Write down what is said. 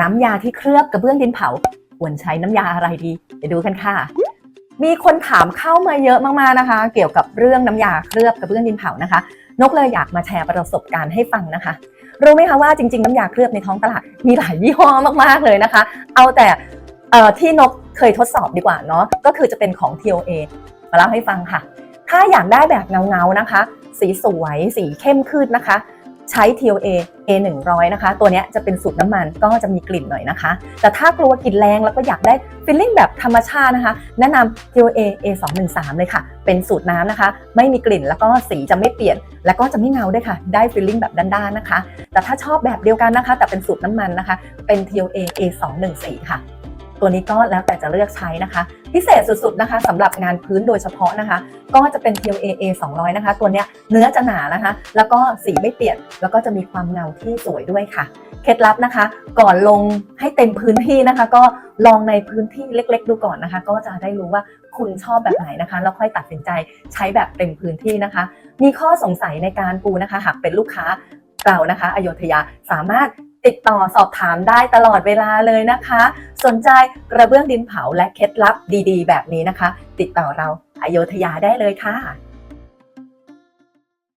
น้ำยาที่เคลือบกระเบื้องดินเผาควรใช้น้ำยาอะไรดีไปดูกันค่ะ มีคนถามเข้ามาเยอะมากๆนะคะ เกี่ยวกับเรื่องน้ำยาเคลือบกระเบื้องดินเผานะคะ นกเลยอยากมาแชร์ประสบการณ์ให้ฟังนะคะรู้ไหมคะว่าจริงๆน้ำยาเคลือบในท้องตลาดมีหลายยี่ห้อมากๆเลยนะคะ เอาแต่ที่นกเคยทดสอบดีกว่าเนาะก็คือจะเป็นของ TOA มาเล่าให้ฟังค่ะ ถ้าอยากได้แบบเงาๆนะคะ สีสวยสีเข้มขึ้นนะคะ ใช้ TOA A 1 0 0 นะคะ ตัวนี้จะเป็นสูตรน้ำมันก็จะมีกลิ่นหน่อยนะคะ แต่ถ้ากลัวกลิ่นแรงแล้วก็อยากได้ฟีลลิ่งแบบธรรมชาตินะคะ แนะนำ TOA A 2 1 3 เลยค่ะ เป็นสูตรน้ำนะคะ ไม่มีกลิ่นแล้วก็สีจะไม่เปลี่ยน แล้วก็จะไม่เงาด้วยค่ะ ได้ฟีลลิ่งแบบด้านๆนะคะ แต่ถ้าชอบแบบเดียวกันนะคะ แต่เป็นสูตรน้ำมันนะคะ เป็น TOA A 2 1 4 ค่ะ ตัวนี้ก็แล้วแต่จะเลือกใช้นะคะ พิเศษสุดๆนะคะสำหรับงานพื้นโดยเฉพาะนะคะ ก็จะเป็น TOA A 200 นะคะ ตัวเนี้ยเนื้อจะหนานะคะ แล้วก็สีไม่เปลี่ยน แล้วก็จะมีความเงาที่สวยด้วยค่ะ เคล็ดลับนะคะ ก่อนลงให้เต็มพื้นที่นะคะ ก็ลองในพื้นที่เล็ก ๆ ดูก่อนนะคะ ก็จะได้รู้ว่าคุณชอบแบบไหนนะคะ แล้วค่อยตัดสินใจใช้แบบเต็มพื้นที่นะคะ มีข้อสงสัยในการปูนะคะ หากเป็นลูกค้าเรานะคะ อโยธยาสามารถ ติดต่อสอบถามได้ตลอดเวลาเลยนะคะ สนใจกระเบื้องดินเผาและเคล็ดลับดีๆ แบบนี้นะคะ ติดต่อเราอโยธยาได้เลยค่ะ